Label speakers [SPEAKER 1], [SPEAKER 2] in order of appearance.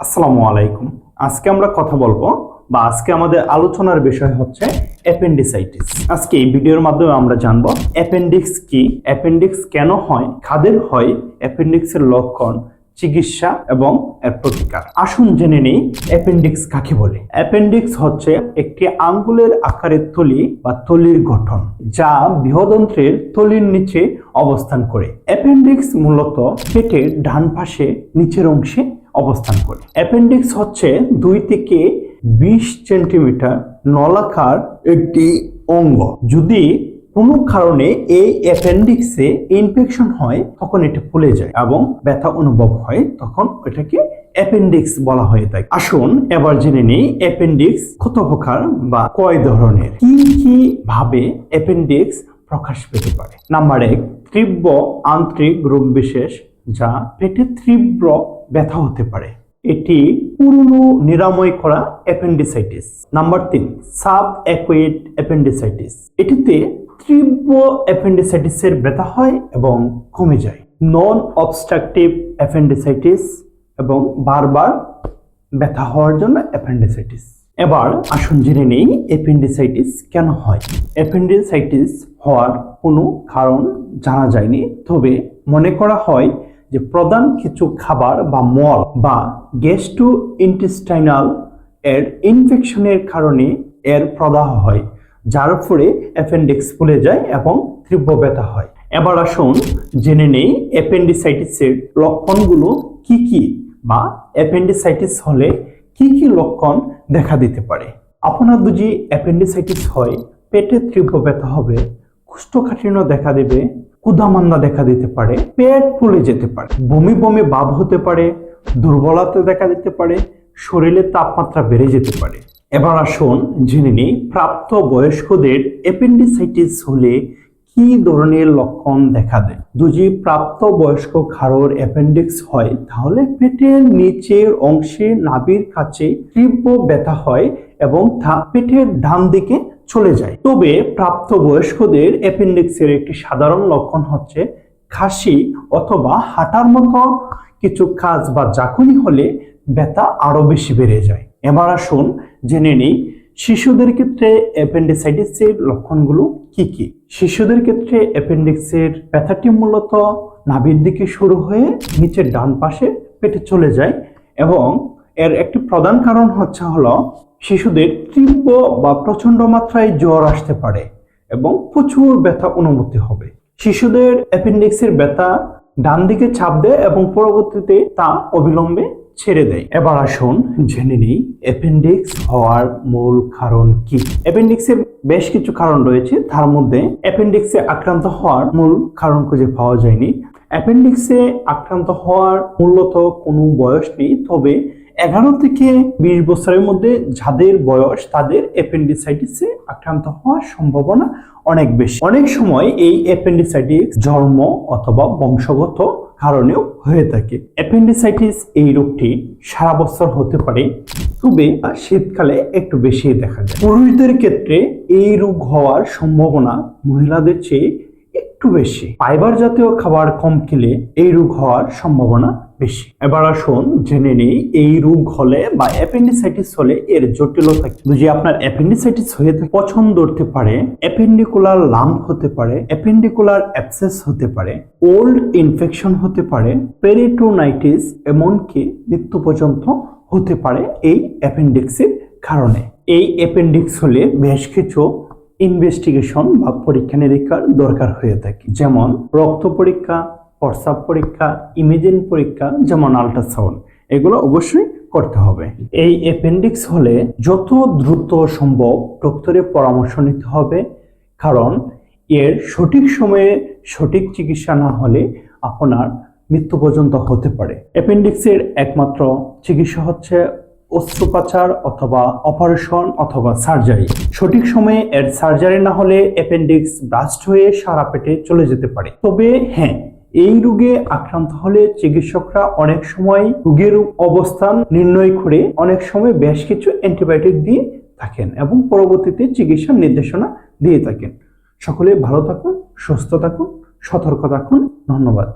[SPEAKER 1] আসসালামু আলাইকুম। আজকে আমরা কথা বলব বা আজকে আমাদের আলোচনার বিষয় হচ্ছে অ্যাপেন্ডিসাইটিস। আজকে এই ভিডিওর মাধ্যমে আমরা জানব অ্যাপেন্ডিক্স কি, অ্যাপেন্ডিক্স কেন হয়, কাদের হয়, অ্যাপেন্ডিক্সের লক্ষণ, চিকিৎসা এবং এর প্রতিকার। আসুন জেনে নেই অ্যাপেন্ডিক্স কাকে বলে। অ্যাপেন্ডিক্স হচ্ছে একটি আঙ্গুলের আকারের থলি বা থলির গঠন, যা বৃহদন্ত্রের থলির নিচে অবস্থান করে। অ্যাপেন্ডিক্স মূলত পেটের ডান পাশে নিচের অংশে অবস্থান করে। অ্যাপেন্ডিক্স হচ্ছে দুই থেকে বিশ সেন্টিমিটার নলাকার একটি অঙ্গ। যদি কোনো কারণে এই অ্যাপেন্ডিক্সে ইনফেকশন হয়, তখন এটা ফুলে যায় এবং ব্যথা অনুভব হয়, তখন এটাকে অ্যাপেন্ডিক্স বলা হয়ে থাকে। আসুন এবার জেনে নেই অ্যাপেন্ডিক্স কত প্রকার বা কয় ধরনের। কি কি ভাবে অ্যাপেন্ডিক্স প্রকাশ পেতে পারে? নাম্বার এক, তীব্র আন্তরিক রোগ বিশেষ। যা পেটে তীব্র ব্যথা হতে পারে। এটি পুরনো নিরাময় করা অ্যাপেন্ডিসাইটিস। নাম্বার তিন সাব অ্যাকুয়েট অ্যাপেন্ডিসাইটিস। এটিতে তীব্র অ্যাপেন্ডিসাইটিসের ব্যথা হয় এবং কমে যায়। নন অবস্ট্রাকটিভ অ্যাপেন্ডিসাইটিস এবং বারবার ব্যথা হওয়ার জন্য অ্যাপেন্ডিসাইটিস। এবার আসুন জেনে নেই অ্যাপেন্ডিসাইটিস কেন হয়। অ্যাপেন্ডিসাইটিস হওয়ার কোনো কারণ জানা যায়নি, তবে মনে করা হয় যে প্রধান কিছু খাবার বা মল বা গ্যাস্ট্রো ইন্টেস্টাইনাল এর ইনফেকশনের কারণে এর প্রদাহ হয়, যার ফলে অ্যাপেন্ডিক্স ফুলে যায় এবং তীব্র ব্যথা হয়। এবার আসুন জেনে নেই অ্যাপেন্ডিসাইটিসের লক্ষণগুলো কি কি বা অ্যাপেন্ডিসাইটিস হলে কি কি লক্ষণ দেখা দিতে পারে। আপনার যদি অ্যাপেন্ডিসাইটিস হয়, পেটে তীব্র ব্যথা হবে, কুষ্ঠকাঠিন্য দেখা দেবে ক্ষুধামান্দা দেখা দিতে পারে, পেট ফুলে যেতে পারে, বমি বমি ভাব হতে পারে, দুর্বলতা দেখা দিতে পারে শরীরের তাপমাত্রা বেড়ে যেতে পারে। এবার আসুন জেনে নিই প্রাপ্ত বয়স্কদের অ্যাপেন্ডিসাইটিস হলে কি ধরনের লক্ষণ দেখা দেয়। যদি প্রাপ্ত বয়স্ক কারোর অ্যাপেন্ডিক্স হয়, তাহলে পেটের নিচের অংশে নাভির কাছে তীব্র ব্যথা হয় এবং তা পেটের ডান দিকে চলে যায়। তবে প্রাপ্ত বয়স্কদের অ্যাপেন্ডিক্সের একটি সাধারণ লক্ষণ হচ্ছে খাসি অথবা হাঁটার মতো কিছু কাজ বা জাকুনি হলে ব্যথা আরও বেশি বেড়ে যায়। এবার আসুন জেনে নিই শিশুদের ক্ষেত্রে অ্যাপেন্ডিসাইটিসের লক্ষণগুলো কি কি? শিশুদের ক্ষেত্রে অ্যাপেন্ডিক্সের ব্যথাটি মূলত নাভির দিকে শুরু হয়ে নিচের ডান পাশে পেটে চলে যায় এবং এর একটি প্রধান কারণ হচ্ছে হলো শিশুদের তীব্র বা প্রচণ্ড মাত্রায় জ্বর আসতে পারে এবং প্রচুর ব্যথা অনুভূতি হবে। শিশুদের অ্যাপেন্ডিক্সের ব্যথা ডান দিকে চাপ দেয় এবং পরবর্তীতে তা অবিলম্বে ছেড়ে দেয়। এবার আসুন জেনে নিই অ্যাপেন্ডিক্স হওয়ার মূল কারণ কি? অ্যাপেন্ডিক্সের বেশ কিছু কারণ রয়েছে, তার মধ্যে অ্যাপেন্ডিক্সে আক্রান্ত হওয়ার মূল কারণ খুঁজে পাওয়া যায়নি। অ্যাপেন্ডিক্সে আক্রান্ত হওয়ার মূলত কোনো বয়স নেই, তবে এগারো থেকে বিশ বছরের মধ্যে যাদের বয়স, তাদের অ্যাপেন্ডিসাইটিসে আক্রান্ত হওয়ার সম্ভাবনা অনেক বেশি। অনেক সময় এই অ্যাপেন্ডিসাইটিস জন্ম অথবা বংশগত কারণেও হয়ে থাকে। অ্যাপেন্ডিসাইটিস এই রোগটি সারা বছর হতে পারে, তবে শীতকালে একটু বেশি দেখা যায়। পুরুষদের ক্ষেত্রে এই রোগ হওয়ার সম্ভাবনা মহিলাদের চেয়ে একটু বেশি। ফাইবার জাতীয় খাবার কম খেলে এই রোগ হওয়ার সম্ভাবনা বেশি। এবার আসুন জেনে নিই এই রোগ হলে বা অ্যাপেন্ডিসাইটিস হলে এর জটিলতা কি। যদি আপনার অ্যাপেন্ডিসাইটিস হয়ে থাকে। পছন্দ ধরতে পারে, অ্যাপেন্ডিকুলার লাম্প হতে পারে, অ্যাপেন্ডিকুলার অ্যাপসেস হতে পারে, ওল্ড ইনফেকশন হতে পারে, পেরিটোনাইটিস এমনকি মৃত্যু পর্যন্ত হতে পারে এই অ্যাপেন্ডিক্সের কারণে। এই অ্যাপেন্ডিক্স হলে বেশ কিছু ইনভেস্টিগেশন বা পরীক্ষা নিরীক্ষার দরকার হয়ে থাকে। যেমন রক্ত পরীক্ষা প্রস্রাব পরীক্ষা ইমেজিং পরীক্ষা, যেমন আল্ট্রাসাউন্ড এগুলো অবশ্যই করতে হবে। এই অ্যাপেন্ডিক্স হলে যত দ্রুত সম্ভব ডক্টরের পরামর্শ নিতে হবে, কারণ এর সঠিক সময়ে সঠিক চিকিৎসা না হলে আপনার মৃত্যু পর্যন্ত হতে পারে। অ্যাপেন্ডিক্সের একমাত্র চিকিৎসা হচ্ছে অস্ত্রোপচার অথবা অপারেশন অথবা সার্জারি। সঠিক সময়ে এর সার্জারি না হলে অ্যাপেন্ডিক্স ব্রাস্ট হয়ে সারা পেটে চলে যেতে পারে। তবে হ্যাঁ এই রোগে আক্রান্ত হলে চিকিৎসকরা অনেক সময় রোগের অবস্থান নির্ণয় করে অনেক সময় বেশ কিছু অ্যান্টিবায়োটিক দিয়ে থাকেন এবং পরবর্তীতে চিকিৎসার নির্দেশনা দিয়ে থাকেন। সকলে ভালো থাকুন, সুস্থ থাকুন, সতর্ক থাকুন। ধন্যবাদ।